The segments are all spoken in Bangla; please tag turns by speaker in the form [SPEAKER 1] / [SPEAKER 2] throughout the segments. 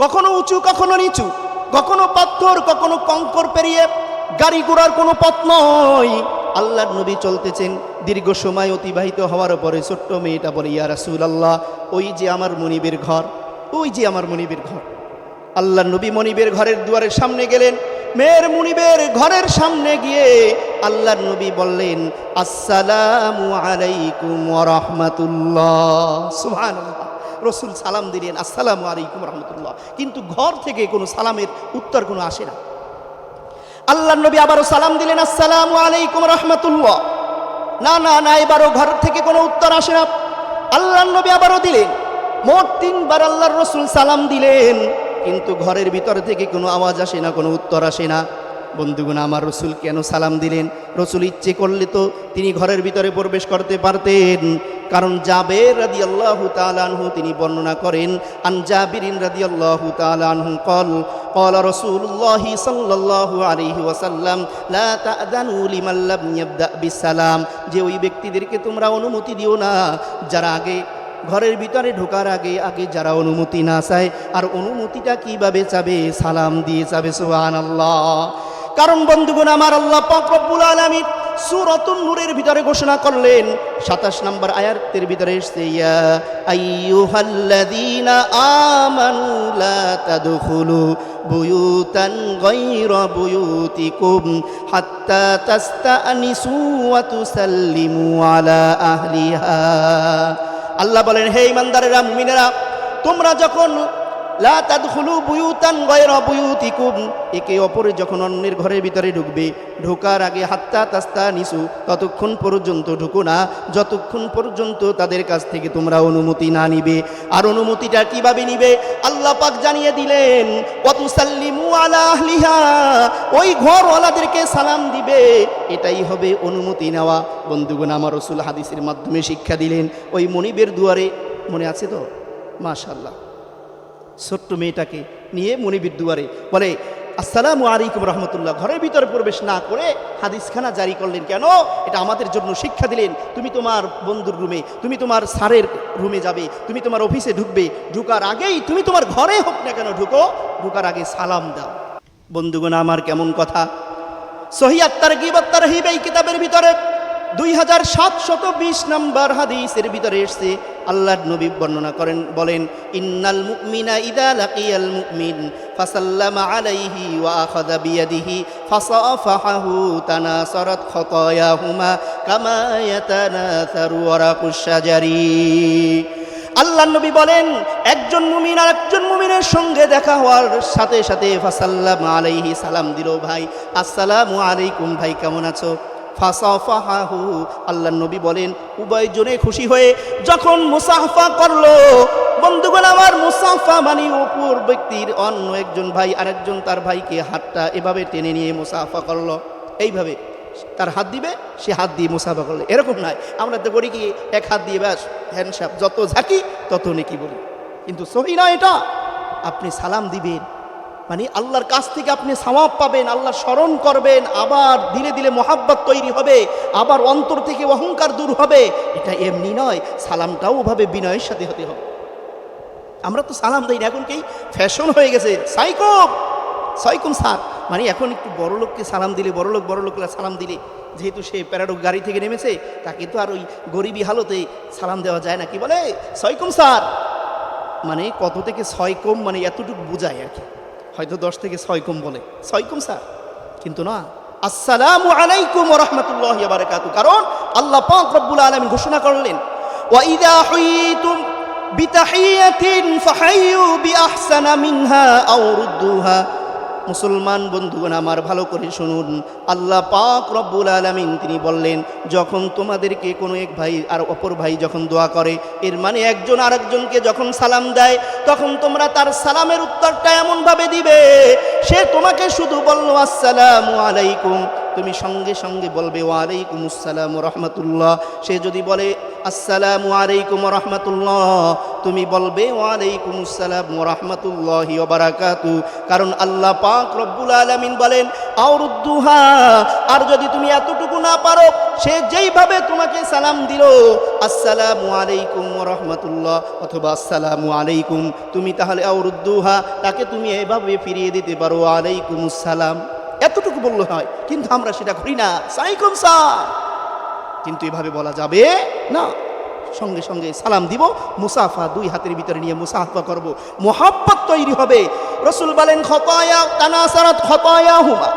[SPEAKER 1] কখনো উঁচু, কখনো নিচু, কখনো পাথর, কখনো কঙ্কর পেরিয়ে গাড়ি ঘোড়ার কোনো পথ নয়। আল্লাহর নবী চলতেছেন, দীর্ঘ সময় অতিবাহিত হওয়ার পরে ছোট্ট মেয়েটা বলে, ইয়া রাসূল আল্লাহ ওই যে আমার মনিবের ঘর, ওই যে আমার মনিবের ঘর। আল্লাহ নবী মনিবের ঘরের দুয়ারের সামনে গেলেন। মেয়ের মনিবের ঘরের সামনে গিয়ে আল্লাহ নবী বললেন, আসসালামু আলাইকুম রাহমাতুল্লাহ। সুবহানাল্লাহ। রসুল সালাম দিলেন, আসসালামু আলাইকুম রহমতুল্লাহ। কিন্তু ঘর থেকে কোনো সালামের উত্তর কোনো আসে না। আল্লাহ নবী আবারও সালাম দিলেন, আসসালামু আলাইকুম রহমতুল্লাহ। না না না, এবারও ঘর থেকে কোনো উত্তর আসে না। আল্লাহ নবী আবারও দিলেন, মোট তিনবার আল্লাহর রসুল সালাম দিলেন, কিন্তু ঘরের ভিতর থেকে কোনো আওয়াজ আসে না, কোনো উত্তর আসে না। বন্ধুগণ আমার রসুল কেন সালাম দিলেন রসুল ইচ্ছে করলে তো তিনি ঘরের ভিতরে প্রবেশ করতে পারতেন কারণ জাবের রাদি আল্লাহ তালানহু তিনি বর্ণনা করেন আন জাবিরিন রাদি আল্লাহ তালানহু কল قال رسول الله صلى الله عليه وسلم لا تأذنوا لمن لم يبدأ بالسلام যে ওই ব্যক্তিদেরকে তোমরা অনুমতি দিও না যারা আগে ঘরের ভিতরে ঢোকার আগে আগে যারা অনুমতি না চায় আর অনুমতিটা কিভাবে চাবে সালাম দিয়ে চাবে সোহান আল্লাহ কারণ বন্ধুগণ, আমার আল্লাহ পাক রব্বুল আলামিন সূরাতুন নূরের ভিতরে ঘোষণা করলেন 27 নম্বর আয়াতের ভিতরে এসেছে, ইয়া আইয়ুহাল্লাযীনা আমানু লা তাদখুলু বুয়ুতান গায়রা বুয়ুতিকুম হাত্তা তাস্তানিসু ওয়া তুসাল্লিমু আলা আহলিহা। আল্লাহ বলেন, হে ইমানদারেরা মুমিনেরা, তোমরা যখন লা তাদখুলু বুয়ুতান গায়রা বুয়ুতিকুম। একে অপরে যখন অন্যের ঘরের ভিতরে ঢুকবে, ঢোকার আগে হাত্তা তাস্তা নিসু, ততক্ষণ পর্যন্ত ঢুকো না, যতক্ষণ পর্যন্ত তাদের কাছ থেকে তোমরা অনুমতি না নিবে। আর অনুমতিটা কীভাবে নিবে? আল্লাহ পাক জানিয়ে দিলেন, ওয়াতুসাল্লিমু আলা আহলিহা ওই ঘরওয়ালাদেরকে সালাম দিবে। এটাই হবে অনুমতি নেওয়া। বন্ধুগণ, আমার রসুল হাদিসের মাধ্যমে শিক্ষা দিলেন, ওই মনিবের দুয়ারে মনে আছে তো? মাশাল্লাহ ছোট্ট মেয়েটাকে নিয়ে মনিবির দুয়ারে বলে, আসসালামু আলাইকুম রহমতুল্লাহ। ঘরের ভিতরে প্রবেশ না করে হাদিসখানা জারি করলেন কেন? এটা আমাদের জন্য শিক্ষা দিলেন। তুমি তোমার বন্ধুর রুমে, তুমি তোমার স্যারের রুমে যাবে, তুমি তোমার অফিসে ঢুকবে। ঢুকার আগেই তুমি তোমার ঘরে হোক না কেন ঢুকো, ঢুকার আগে সালাম দাও। বন্ধুগণ, আমার কেমন কথা? সহি আত্মার গিবত্তার হিব এই কিতাবের ভিতরে। দুই হাজার সাতশত বিশ নম্বর হাদিসের ভিতরে এসছে, আল্লাহর নবী বর্ণনা করেন, বলেন, ইন্নাল মুকমিনা ইদা লাকিয়াল মুকমিন ফাসাল্লামা আলাইহি ওয়া আখাযা বিয়াদিহি, ফাসাফাহাহু তানাসারাত খতায়াহুমা কামা ইয়াতানাসারু ওয়ারাকুশ শাজারি। আল্লাহ নবী বলেন, একজন মুমিন আর একজন মুমিনের সঙ্গে দেখা হওয়ার সাথে সাথে ফাসাল্লাম আলাইহি সালাম দিল, ভাই, আসসালামু আলাইকুম, ভাই, কেমন আছো? ফাসাফাহাহু আল্লাহ নবী বলেন উভয় জনে খুশি হয়ে যখন মুসাফা করল, বন্ধুগণ আমার মুসাফা মানে অপুর ব্যক্তির অন্য একজন ভাই, আরেকজন তার ভাইকে হাতটা এভাবে টেনে নিয়ে মুসাফা করল। এইভাবে তার হাত দিবে, সে হাত দিয়ে মুসাফা করলে। এরকম নয়। আমরা তো করি কি, এক হাত দিয়ে ব্যাস, হ্যান্ডসাপ, যত ঝাঁকি, তত নেকি বলি। কিন্তু সহি নয় এটা। আপনি সালাম দিবেন। মানে আল্লাহর কাছ থেকে আপনি সামাপ পাবেন, আল্লাহ স্মরণ করবেন, আবার ধীরে ধীরে মোহাব্বত তৈরি হবে, আবার অন্তর থেকে অহংকার দূর হবে। এটা এমনি নয়, সালামটাও ওভাবে বিনয়ের সাথে হতে হবে। আমরা তো সালাম দিই এখন কি ফ্যাশন হয়ে গেছে? সাইকম সাইকুম স্যার মানে এখন একটু বড় লোককে সালাম দিলে, বড় লোক, বড় লোকরা সালাম দিলে, যেহেতু সে প্যারাডোক গাড়ি থেকে নেমেছে, তাকে তো আর ওই গরিবী হালতে সালাম দেওয়া যায় না, কি বলে? সয়কুম স্যার! মানে কত থেকে ছয় কম মানে এতটুকু বোঝায় আর কি। হয়তো দশ থেকে ছয় কম বলে। ছয় কম, স্যার। কিন্তু না। আসসালামু আলাইকুম রহমতুল্লাহ বারাকাতু কারণ আল্লাহ পাক রব্বুল আলমিন ঘোষণা করলেন ওয়াইদা হুইতুম বিতাহিয়াতিন ফাহাইয়ু বিআহসানা মিনহা আও রুদ্দুহা। মুসলমান বন্ধুগণ আমার ভালো করে শুনুন। আল্লাহ পাক রব্বুল আলমিন তিনি বললেন, যখন তোমাদেরকে কোনো এক ভাই আর অপর ভাই যখন দোয়া করে, এর মানে একজন আরেকজনকে যখন সালাম দেয়, তখন তোমরা তার সালামের উত্তরটা এমনভাবে দিবে। সে তোমাকে শুধু বলল, আসসালামু আলাইকুম। তুমি সঙ্গে সঙ্গে বলবে, ওয়ালাইকুম আসসালাম রহমতুল্লাহ। সে যদি বলে, আসসালামু আলাইকুম রহমতুল্লাহ। তুমি বলবে, ওয়ালাইকুম আসসালাম রহমতুল্লাহ বারাকাতু। কারণ আল্লাহ পাক রব্বুল আলামিন বলেন, আউরুদ্দুহা। আর যদি তুমি এতটুকু না পারো, সে যেইভাবে তোমাকে সালাম দিল, আসসালামু আলাইকুম রহমতুল্লাহ। অথবা, আসসালামু আলাইকুম। তুমি তাহলে আউরুদ্দুহা, তাকে তুমি এভাবে ফিরিয়ে দিতে পারো আলাইকুম সালাম এতটুকু বললে হয়, কিন্তু আমরা সেটা করি না। সাইকুম সা? কিন্তু এভাবে বলা যাবে না। সঙ্গে সঙ্গে সালাম দিব, মুসাফা দুই হাতের ভিতরে নিয়ে মুসাফা করব। মোহাব্বত তৈরি হবে। রসুল বলেন, খতায়া তানাসারাত খতায়া হুমা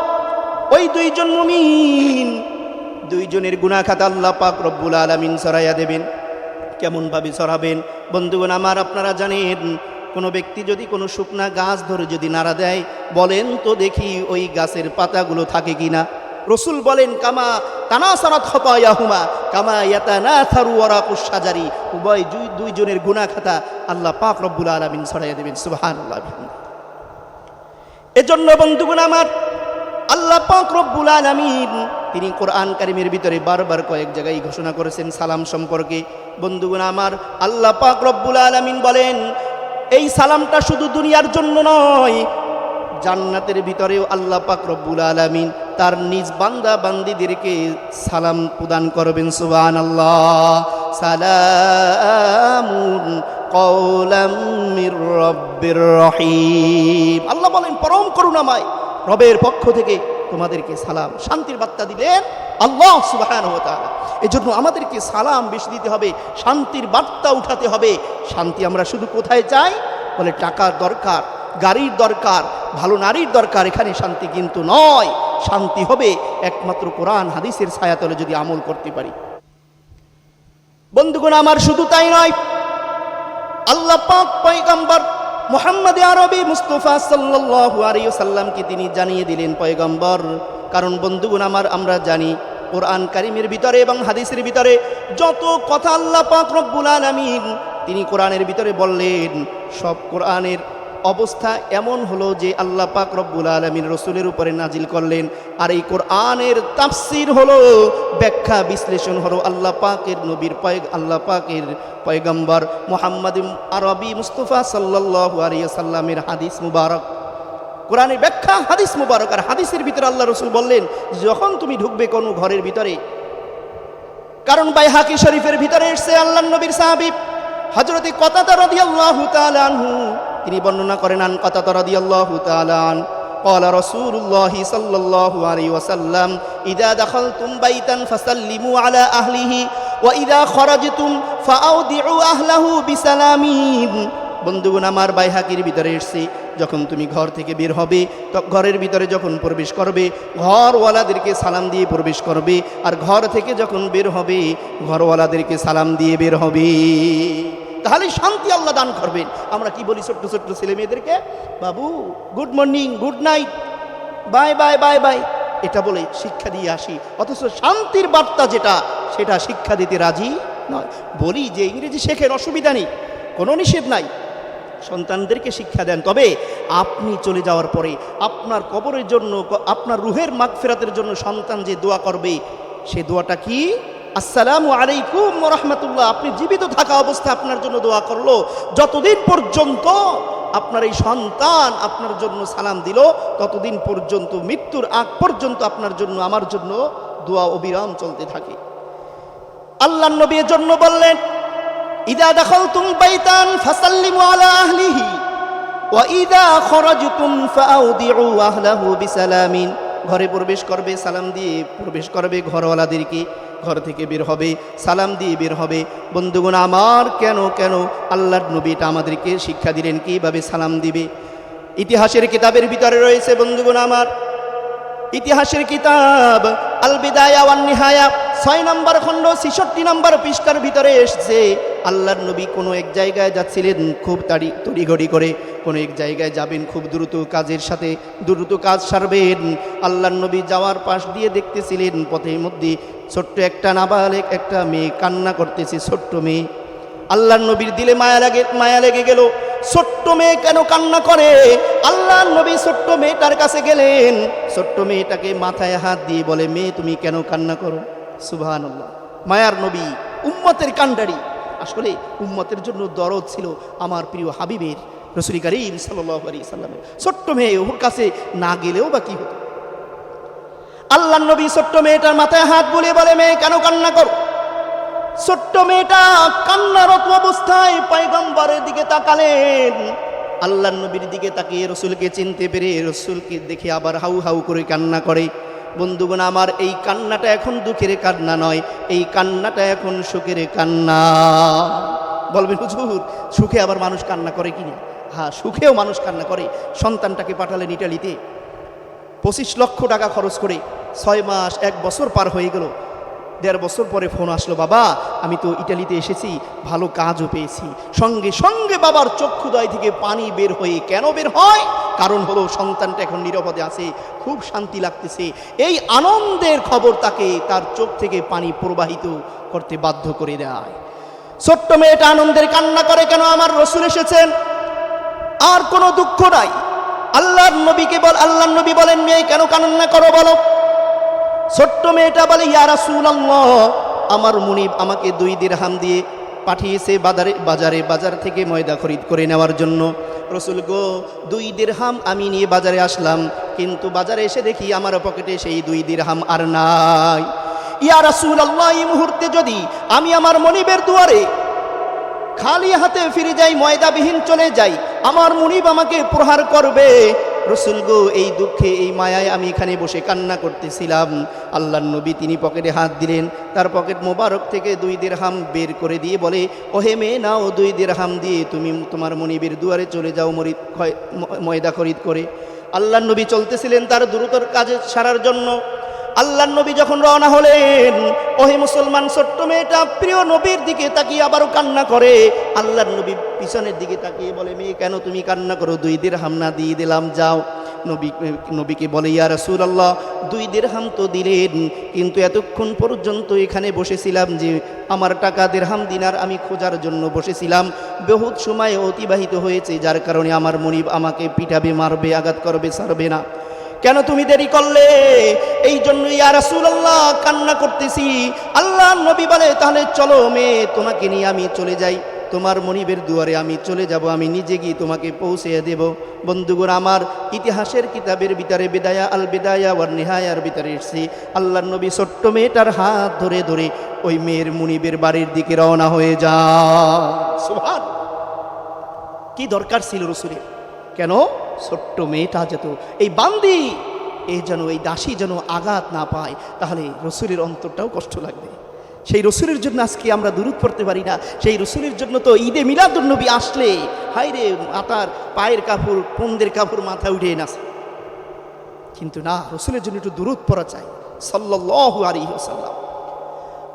[SPEAKER 1] ওই দুইজন মুমিন, দুইজনের গুনাহ খাতা আল্লাহ পাক রব্বুল আলামিন সরাইয়া দেবেন। কেমনভাবে সরাবেন? বন্ধুগণ, আমার আপনারা জানেন কোনো ব্যক্তি যদি কোনো শুকনা গাছ ধরে যদি নাড়া দেয়, বলেন তো দেখি ওই গাছের পাতাগুলো থাকে কিনা। রসুল বলেন, কামা তানাসারাত খতায়াহুমা, কামা ইয়াতানা থারু ওয়ারাকুস সাজারি উভয় দুই দুইজনের গুনাহ খাতা আল্লাহ পাক রব্বুল আলামিন ছড়াইয়া দেবেন, সুবহানাল্লাহ এজন্য বন্ধুগণ আমার, আল্লাহ পাক রব্বুল আলামিন, তিনি কোরআন কারিমের ভিতরে বারবার কয়েক জায়গায় ঘোষণা করেছেন সালাম সম্পর্কে। বন্ধুগণ আমার, আল্লাহ পাক রব্বুল আলামিন বলেন এই সালামটা শুধু দুনিয়ার জন্য নয়, জান্নাতের ভিতরেও আল্লাহ পাক রব্বুল আলামিন তার নিজ বান্দা বান্দিদেরকে সালাম প্রদান করবেন সুবান আল্লাহ সালামুন রহিম। আল্লাহ বলেন, পরম করুণাময় রবের পক্ষ থেকে তোমাদেরকে সালাম, শান্তির বার্তা দিলেন। আল্লাহ সুবাহান এজন্য আমাদেরকে সালাম বেশি দিতে হবে, শান্তির বার্তা উঠাতে হবে। শান্তি আমরা শুধু কোথায় চাই? বলে টাকার দরকার, গাড়ির দরকার, ভালো নারীর দরকার, এখানে শান্তি কিন্তু নয়। শান্তি হবে একমাত্র কোরআন, হাদিসের ছায়াতলে যদি আমল করতে পারি। বন্ধুগণ, আমার শুধু তাই নয়, আল্লাহ পাক পয়গম্বর মোহাম্মদ আরবি মুস্তফা আলাইহি সাল্লামকে তিনি জানিয়ে দিলেন, পয়গম্বর কারণ বন্ধুগণ আমার, আমরা জানি কোরআন কারিমের ভিতরে এবং হাদিসের ভিতরে যত কথা আল্লাহ পাক রব্বুল আলামিন, তিনি কোরআনের ভিতরে বললেন, সব কোরআনের অবস্থা এমন হলো যে আল্লাহ পাক রব্বুল আলমিন রসুলের উপরে নাজিল করলেন। আর এই কোরআনের তাফসির হলো ব্যাখ্যা, বিশ্লেষণ হলো আল্লাহ পাকের নবীর পয় আল্লাহ পাকের পয়গম্বর মোহাম্মদ আরবি মুস্তফা সাল্লাল্লাহু আলিয়া সাল্লামের হাদিস মুবারক। কোরআনের ব্যাখ্যা হাদিস মুবারক আর হাদিসের ভিতরে আল্লাহ রসুল বললেন যখন তুমি ঢুকবে কোনো ঘরের ভিতরে কারণ বাই হাকি শরীফের ভিতরে এসছে আল্লাহ নবীর সাহাবিব হজরতি কতাতা রাদিয়াল্লাহু তাআলা আনহু তিনি বর্ণনা করেন আন কতাতা রাদিয়াল্লাহু তাআলা আন قال رسول الله صلى الله عليه وسلم إذا دخلتم بيتا فسلموا على أهله وإذا خرجتم فأودعوا أهله بسلامين বন্ধুগণ, আমার বাইহাকির ভিতরে এসছে। যখন তুমি ঘর থেকে বের হবে ঘরের ভিতরে যখন প্রবেশ করবে, ঘরওয়ালাদেরকে সালাম দিয়ে প্রবেশ করবে। আর ঘর থেকে যখন বের হবে, ঘরওয়ালাদেরকে সালাম দিয়ে বের হবে। তাহলে শান্তি আল্লাহ দান করবেন। আমরা কি বলি ছোট্ট ছোট্ট ছেলে মেয়েদেরকে? বাবু good morning good night bye bye bye bye এটা বলে শিক্ষা দিয়ে আসি। অথচ শান্তির বার্তা যেটা, সেটা শিক্ষা দিতে রাজি নয়। বলি যে ইংরেজি শেখের অসুবিধা নেই, কোনো নিষেধ নাই। সন্তানদেরকে শিক্ষা দেন। তবে আপনি চলে যাওয়ার পরে আপনার কবরের জন্য, আপনার রুহের মাগ ফেরাতের জন্য সন্তান যে দোয়া করবে, সে দোয়াটা কি? আসসালামু আলাইকুম রহমতুল্লাহ। আপনি জীবিত থাকা অবস্থা আপনার জন্য দোয়া করল। যতদিন পর্যন্ত আপনার এই সন্তান আপনার জন্য সালাম দিল, ততদিন পর্যন্ত, মৃত্যুর আগ পর্যন্ত আপনার জন্য, আমার জন্য দোয়া অবিরাম চলতে থাকে। আল্লাহ নবী জন্য বললেন ইদা দখলতুম বাইতান ফাসাল্লিমু আলা আহলিহি, ওয়া ইদা খরাজতুম ফাআউদিউ আহলাহু বিসালামিন। ঘরে প্রবেশ করবে, সালাম দিয়ে প্রবেশ করবে ঘরওয়ালাদেরকে। ঘর থেকে বের হবে, সালাম দিয়ে বের হবে। বন্ধুগণ, আমার কেন কেন আল্লাহর নবীটা আমাদেরকে শিক্ষা দিলেন? কীভাবে সালাম দিবে? ইতিহাসের কিতাবের ভিতরে রয়েছে, বন্ধুগণ, আমার ইতিহাসের কিতাব আল বিদায়া ওয়ান নিহায়া ছয় নম্বর খণ্ড, ছেষট্টি নম্বর পৃষ্ঠার ভিতরে এসছে আল্লাহর নবী কোনো এক জায়গায় যাচ্ছিলেন, খুব তাড়ি, তড়িঘড়ি করে কোনো এক জায়গায় যাবেন, খুব দ্রুত কাজের সাথে দ্রুত কাজ সারবেন। আল্লাহর নবী যাওয়ার পাশ দিয়ে দেখতেছিলেন, পথের মধ্যে ছোট্ট একটা নাবালেক, একটা মেয়ে কান্না করতেছে, ছোট্ট মেয়ে। আল্লাহর নবীর দিলে মায়া লাগে, মায়া লেগে গেল, ছোট্ট মেয়ে কেন কান্না করে? আল্লাহ নবী ছোট্ট মেয়েটার কাছে গেলেন, ছোট্ট মেয়েটাকে মাথায় হাত দিয়ে বলে, মেয়ে, তুমি কেন কান্না করো? সুবহান মায়ার নবী, উম্মতের কান্ডারি আসলে উম্মতের জন্য দরদ ছিল আমার প্রিয় হাবিবের, রসুল করিম সাল্লাহ আলী সাল্লামের। ছোট্ট মেয়ে ওর কাছে না গেলেও বা কি হতো? আল্লাহ নবী ছোট্ট মেয়েটার মাথায় হাত বুলিয়ে বলে, মেয়ে, কেন কান্না করো? ছোট্ট মেয়েটা কান্নারত অবস্থায় পায়গম্বরের দিকে তাকালেন। আল্লাহ নবীর দিকে তাকিয়ে রসুলকে চিনতে পেরে রসুলকে দেখে আবার হাউ হাউ করে কান্না করে। বন্ধুগণ, আমার এই কান্নাটা এখন দুঃখের কান্না নয়, এই কান্নাটা এখন সুখের কান্না। বলবেন, হুজুর, সুখে আবার মানুষ কান্না করে কিনা হ্যাঁ সুখেও মানুষ কান্না করে। সন্তানটাকে পাঠালেন ইটালিতে। পঁচিশ লক্ষ টাকা খরচ করে ছয় মাস, এক বছর পার হয়ে গেল। দেড় বছর পরে ফোন আসলো, বাবা, আমি তো ইটালিতে এসেছি, ভালো কাজও পেয়েছি। সঙ্গে সঙ্গে বাবার চক্ষুদয় থেকে পানি বের হয়ে কেন বের হয়? কারণ হলো সন্তানটা এখন নিরাপদে আছে, খুব শান্তি লাগতেছে। এই আনন্দের খবর তাকে তার চোখ থেকে পানি প্রবাহিত করতে বাধ্য করে দেয়। ছোট্ট মেয়েটা আনন্দের কান্না করে, কেন আমার রসুল এসেছেন? আর কোনো দুঃখ নাই। আল্লাহর নবীকে বল, আল্লাহর নবী বলেন, মেয়ে, কেন কান্না করো বলো? ছোট্ট মেয়েটা বলে, ইয়া রাসূলুল্লাহ, আমার মুনিব আমাকে দুই দিরহাম দিয়ে পাঠিয়েছে বাজারে বাজারে, বাজার থেকে ময়দা খরিদ করে নেওয়ার জন্য। রসুল গো, দুই দিরহাম আমি নিয়ে বাজারে আসলাম, কিন্তু বাজারে এসে দেখি আমার পকেটে সেই দুই দিরহাম আর নাই। ইয়া রাসূলুল্লাহ, এই মুহূর্তে যদি আমি আমার মনিবের দুয়ারে খালি হাতে ফিরে যাই, ময়দাবিহীন চলে যাই, আমার মুনিব আমাকে প্রহার করবে। রসুল গো, এই দুঃখে, এই মায়ায় আমি এখানে বসে কান্না করতেছিলাম। আল্লাহ নবী তিনি পকেটে হাত দিলেন, তার পকেট মোবারক থেকে দুই হাম বের করে দিয়ে বলে, ওহে মেয়ে, নাও দুই হাম দিয়ে তুমি তোমার মনিবের দুয়ারে চলে যাও, মরিদ ময়দা খরিদ করে। আল্লাহ নবী চলতেছিলেন তার দ্রুতর কাজে সারার জন্য। আল্লাহ নবী যখন রওনা হলেন, ওহে মুসলমান ছোট্ট মেয়েটা, প্রিয় নবীর দিকে তাকিয়ে আবারও কান্না করে। আল্লাহর নবী পিছনের দিকে তাকিয়ে বলে, মেয়ে, কেন তুমি কান্না করো? দুই দের হামনা দিয়ে দিলাম, যাও। নবী, নবীকে বলে, ইয়া রাসূল আল্লাহ দুই দেড়হাম তো দিলেন, কিন্তু এতক্ষণ পর্যন্ত এখানে বসেছিলাম যে আমার টাকা দেড়হাম দিনার আমি খোঁজার জন্য বসেছিলাম। বহুত সময় অতিবাহিত হয়েছে, যার কারণে আমার মনিব আমাকে পিটাবে, মারবে, আঘাত করবে, ছাড়বে না। কেন তুমি দেরি করলে? এই জন্য ইয়া রাসূলুল্লাহ কান্না করতেছি। আল্লাহ নবী বলে, তাহলে চলো মেয়ে, তোমাকে নিয়ে আমি চলে যাই। তোমার মনিবের দুয়ারে আমি চলে যাব, আমি নিজে গিয়ে তোমাকে পৌঁছে দেব। বন্ধুগণ, আমার ইতিহাসের কিতাবের ভিতরে বেদায়া, আল বেদায়া ওয়ার নিহায়ার ভিতরে এসছি। আল্লাহ নবী ছোট্ট মেয়েটার হাত ধরে ধরে ওই মেয়ের মুনিবের বাড়ির দিকে রওনা হয়ে যা। কি দরকার ছিল রসুলের? কেন? ছোট্ট মেয়েটা যেত এই বান্দি, এ যেন এই দাসী যেন আঘাত না পায়, তাহলে রসুলের অন্তরটাও কষ্ট লাগবে। সেই রসুলের জন্য আজকে আমরা দূরত পড়তে পারি না, সেই রসুলের জন্য তো ঈদে মিলাদুন্নবী আসলে। হাই রে মাতার পায়ের কাপড় পন্দের কাপড় মাথায় উঠে নাচে। কিন্তু না, রসুলের জন্য একটু দূরত পড়া চাই সাল্লাহ আলী সাল্লাম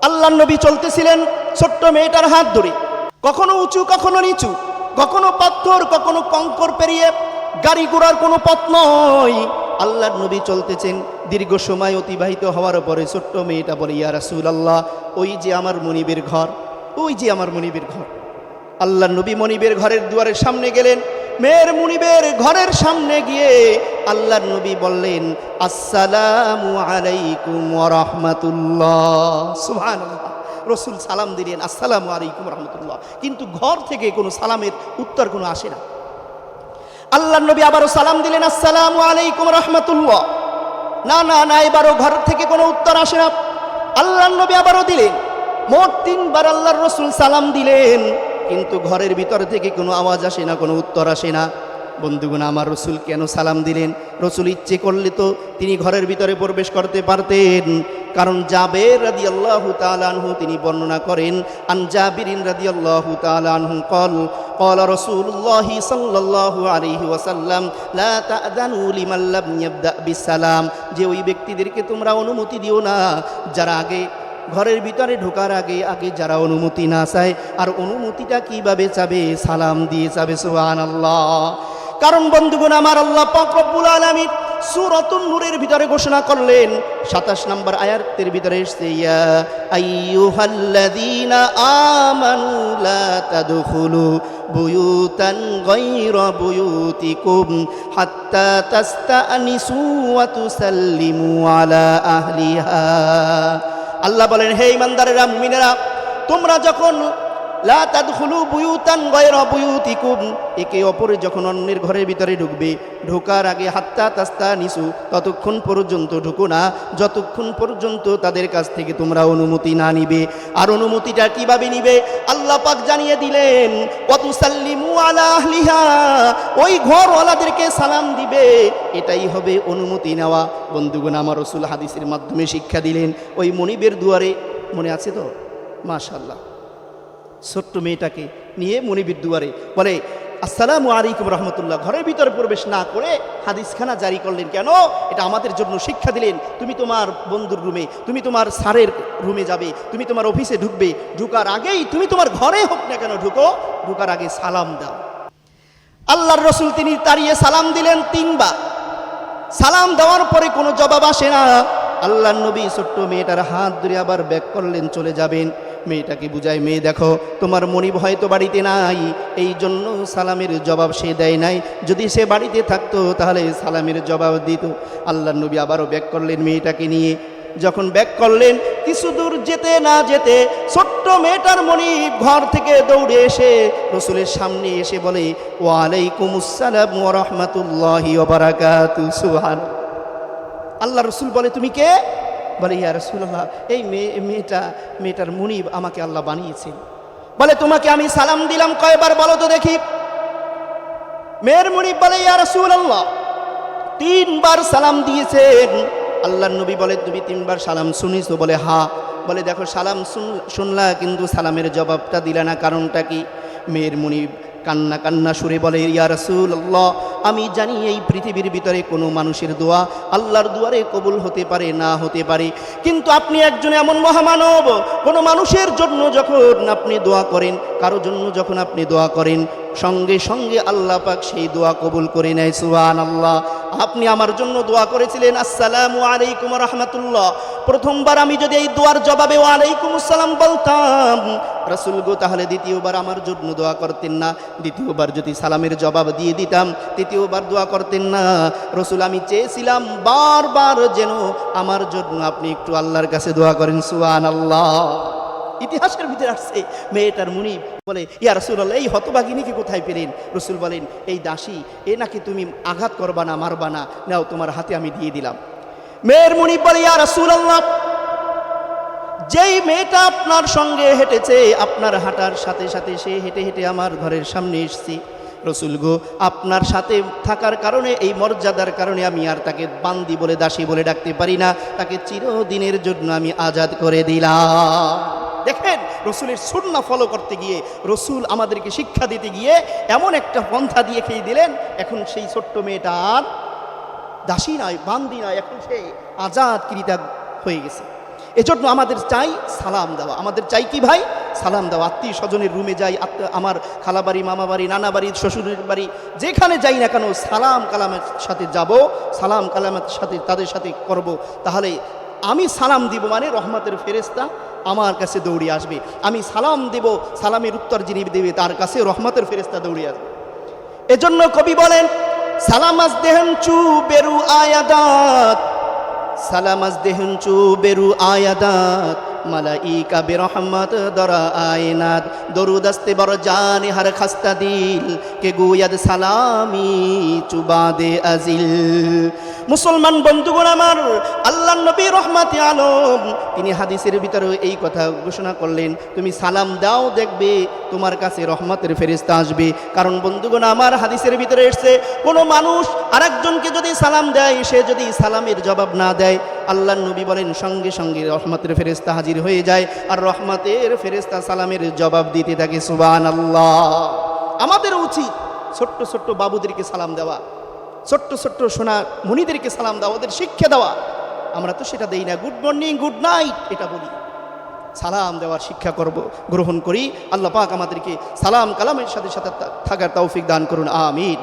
[SPEAKER 1] আল্লাহ নবী চলতেছিলেন ছোট্ট মেয়েটার হাত ধরে। কখনো উঁচু, কখনো নিচু, কখনো পাথর, কখনো কঙ্কর পেরিয়ে গাড়ি ঘোড়ার কোনো পথ নয়। আল্লাহর নবী চলতেছেন, দীর্ঘ সময় অতিবাহিত হওয়ার পরে ছোট্ট মেয়েটা বলে, ইয়া রাসূল আল্লাহ ওই যে আমার মনিবের ঘর, ওই যে আমার মনিবের ঘর। আল্লাহ নবী মনিবের ঘরের দুয়ারের সামনে গেলেন। মেয়ের মুনিবের ঘরের সামনে গিয়ে আল্লাহর নবী বললেন, আসসালামু আলাইকুম রাহমাতুল্লাহ। রসুল সালাম দিলেন, আসসালামু আলাইকুম রহমতুল্লাহ। কিন্তু ঘর থেকে কোনো সালামের উত্তর কোনো আসে না। আল্লাহ নবী আবারও সালাম দিলেন, আসসালামু আলাইকুম রহমতুল্লাহ। না না না, এবারও ঘর থেকে কোনো উত্তর আসে না। আল্লাহ নবী আবারও দিলেন, মোট তিনবার আল্লাহর রসুল সালাম দিলেন, কিন্তু ঘরের ভিতর থেকে কোনো আওয়াজ আসে না, কোনো উত্তর আসে না। বন্ধুগণ, আমার রসুল কেন সালাম দিলেন? রসুল ইচ্ছে করলে তো তিনি ঘরের ভিতরে প্রবেশ করতে পারতেন। কারণ জাবের রাদি আল্লাহ তালানহু তিনি বর্ণনা করেন আন জাবিরিন রাদি আল্লাহ তালানহু কল قال رسول الله صلى الله عليه وسلم لا تأذنوا لمن لم يبدأ بالسلام যে ওই ব্যক্তিদেরকে তোমরা অনুমতি দিও না যারা আগে ঘরের ভিতরে ঢোকার আগে আগে যারা অনুমতি না চায় আর অনুমতিটা কিভাবে চাবে সালাম দিয়ে চাবে সুবহানাল্লাহ কারণ বন্ধুগণ আমার আল্লাহ পাক রব্বুল আলামিন সুরতুন নূরের ভিতরে ঘোষণা করলেন। সাতাশ নম্বর আয়াতের ভিতরে এসছে, ইয়া আইয়ুহাল্লাযীনা আমানু লা তাদখুলু বুয়ুতান গায়রা বুয়ুতিকুম হাত্তা তাস্তানিসু ওয়া তুসাল্লিমু আলা আহলিহা। আল্লাহ বলেন, হে ইমানদারেরা, মুমিনেরা, তোমরা যখন লা তাদখুলু বুয়ুতান গায়রা বুয়ুতিকুম। একে অপরে যখন অন্যের ঘরের ভিতরে ঢুকবে, ঢোকার আগে হাত্তা তাস্তা নিসু, ততক্ষণ পর্যন্ত ঢুকো না, যতক্ষণ পর্যন্ত তাদের কাছ থেকে তোমরা অনুমতি না নিবে। আর অনুমতিটা কীভাবে নিবে? আল্লাহ পাক জানিয়ে দিলেন, ওয়াতুসাল্লিমু আলা আহলিহা ওই ঘরওয়ালাদেরকে সালাম দিবে। এটাই হবে অনুমতি নেওয়া। বন্ধুগণ, আমার রসুল হাদিসের মাধ্যমে শিক্ষা দিলেন, ওই মনিবের দুয়ারে, মনে আছে তো? মাশাল্লাহ ছোট্ট মেয়েটাকে নিয়ে মনিবির দুয়ারে বলে, আসসালামু আলাইকুম রহমতুল্লাহ। ঘরের ভিতরে প্রবেশ না করে হাদিসখানা জারি করলেন কেন? এটা আমাদের জন্য শিক্ষা দিলেন। তুমি তোমার বন্ধুর রুমে, তুমি তোমার স্যারের রুমে যাবে, তুমি তোমার অফিসে ঢুকবে, ঢুকার আগেই তুমি তোমার ঘরে হোক না কেন ঢুকো, ঢুকার আগে সালাম দাও। আল্লাহর রসুল তিনি তাড়িয়ে সালাম দিলেন তিনবার। সালাম দেওয়ার পরে কোনো জবাব আসে না। আল্লাহ নবী ছোট্ট মেয়েটার হাত ধরে আবার ব্যাক করলেন, চলে যাবেন। মেয়েটাকে বুঝায়, মেয়ে দেখো, তোমার মনিব হয়তো বাড়িতে নাই। এই জন্য সালামের জবাব সে দেয় নাই। যদি সে বাড়িতে থাকতো, তাহলে সালামের জবাব দিত। আল্লাহ নবী আবারও ব্যাক করলেন মেয়েটাকে নিয়ে। যখন ব্যাক করলেন, কিছু দূর যেতে না যেতে ছোট্ট মেয়েটার মনি ঘর থেকে দৌড়ে এসে রসুলের সামনে এসে বলে, ওয়ালাইকুম আসসালাম ওয়া রাহমাতুল্লাহি ওয়া বারাকাতু সুবহান আল্লাহ রসুল বলে, তুমি কে? বলে, ইয়া রসুল্লাহ এই মেয়ে মেয়েটা, মেয়েটার মুনিব আমাকে আল্লাহ বানিয়েছেন। বলে, তোমাকে আমি সালাম দিলাম কয়বার বলো তো দেখি। মেয়ের মুনিব বলে, ইয়া রসুল আল্লাহ তিনবার সালাম দিয়েছেন। আল্লাহ নবী বলে, তুমি তিনবার সালাম শুনিস বলে, হা। বলে, দেখো, সালাম শুন- শুনলা, কিন্তু সালামের জবাবটা দিলা না, কারণটা কি? মেয়ের মুনিব কান্না কান্না সুরে বলে, ইয়া রাসূলুল্লাহ, আমি জানি এই পৃথিবীর ভিতরে কোনো মানুষের দোয়া আল্লাহর দুয়ারে কবুল হতে পারে, না হতে পারে। কিন্তু আপনি একজন এমন মহামানব, কোনো মানুষের জন্য যখন আপনি দোয়া করেন, কারও জন্য যখন আপনি দোয়া করেন সঙ্গে সঙ্গে আল্লাহ পাক সেই দোয়া কবুল করে নেয় সুবান আল্লাহ আপনি আমার জন্য দোয়া করেছিলেন, আসসালামু আলাইকুম রহমতুল্লাহ। প্রথমবার আমি যদি এই দোয়ার জবাবে ওয়ালাইকুম আসসালাম বলতাম, রাসুল গো, তাহলে দ্বিতীয়বার আমার জন্য দোয়া করতেন না। দ্বিতীয়বার যদি সালামের জবাব দিয়ে দিতাম, তৃতীয়বার দোয়া করতেন না। রসুল, আমি চেয়েছিলাম বারবার যেন আমার জন্য আপনি একটু আল্লাহর কাছে দোয়া করেন সুয়ান আল্লাহ ইতিহাসের ভিতরে আসছে। মেয়েটার মুনি বলে, ইয়া রসুল্লাহ এই হতভাগিনীকে কোথায় পেলেন? রসুল বলেন, এই দাসী, এ নাকি তুমি আঘাত করবা না, মারবা না, নাও তোমার হাতে আমি দিয়ে দিলাম। মেয়ের মুনি বলে, ইয়া রসুল্লাহ যেই মেয়েটা আপনার সঙ্গে হেঁটেছে, আপনার হাঁটার সাথে সাথে সে হেঁটে হেঁটে আমার ঘরের সামনে এসছে। রসুল গো, আপনার সাথে থাকার কারণে, এই মর্যাদার কারণে আমি আর তাকে বান্দি বলে, দাসী বলে ডাকতে পারি না। তাকে চিরদিনের জন্য আমি আজাদ করে দিলাম। দেখেন, রসুলের সুন্না ফলো করতে গিয়ে, রসুল আমাদেরকে শিক্ষা দিতে গিয়ে, এমন একটা পন্থা দিয়ে খেয়ে দিলেন, এখন সেই ছোট্ট মেয়েটা আর দাসী নয় বান্দি নয় এখন সে আজাদ ক্রিতা হয়ে গেছে। এজন্য আমাদের চাই সালাম দেওয়া। আমাদের চাই কি ভাই? সালাম দেওয়া। আত্মীয় স্বজনের রুমে যাই আমার খালা বাড়ি মামা বাড়ি নানা বাড়ি শ্বশুরের বাড়ি, যেখানে যাই না কেন সালাম কালামের সাথে যাব, সালাম কালামের সাথে, তাদের সাথে করব। তাহলে আমি সালাম দিব মানে রহমতের ফেরেস্তা আমার কাছে দৌড়ে আসবে। আমি সালাম দেব, সালামের উত্তর যিনি দেবে, তার কাছে রহমতের ফেরেস্তা দৌড়ে আসবে। এজন্য কবি বলেন সালামাস দেহন চু বেরু আয়াদাত সালামাস দেহন চু বেরু আয়াদাত। মালাইকা বেরহমত দরা আয়নাত। দরুদ আসতে জানে হার খাস্তা দিল। কে গুয়াদ সালামি চুবাদে আজিল। মুসলমান বন্ধুগণ আমার, আল্লাহ নবী রহমাতে আলম, তিনি হাদিসের ভিতরে এই কথা ঘোষণা করলেন, তুমি সালাম দাও, দেখবে তোমার কাছে রহমতের ফেরিস্তা আসবে। কারণ বন্ধুগণ আমার, হাদিসের ভিতরে এসছে, কোনো মানুষ আরেকজনকে যদি সালাম দেয়, সে যদি সালামের জবাব না দেয়, আল্লাহ নবী বলেন, সঙ্গে সঙ্গে রহমতের ফেরেস্তা হাজির হয়ে যায় আর রহমতের ফেরেস্তা সালামের জবাব দিতে থাকে সুবান আল্লাহ আমাদের উচিত ছোট্ট ছোট্ট বাবুদেরকে সালাম দেওয়া, ছোট্ট ছোট্ট সোনা মণিদেরকে সালাম দেওয়া, ওদের শিক্ষা দেওয়া। আমরা তো সেটা দেই না। গুড মর্নিং, গুড নাইট, এটা বলি। সালাম দেওয়ার শিক্ষা করব, গ্রহণ করি। আল্লাহ পাক আমাদেরকে সালাম, কালামের সাথে সাথে থাকার তৌফিক দান করুন। আমিন।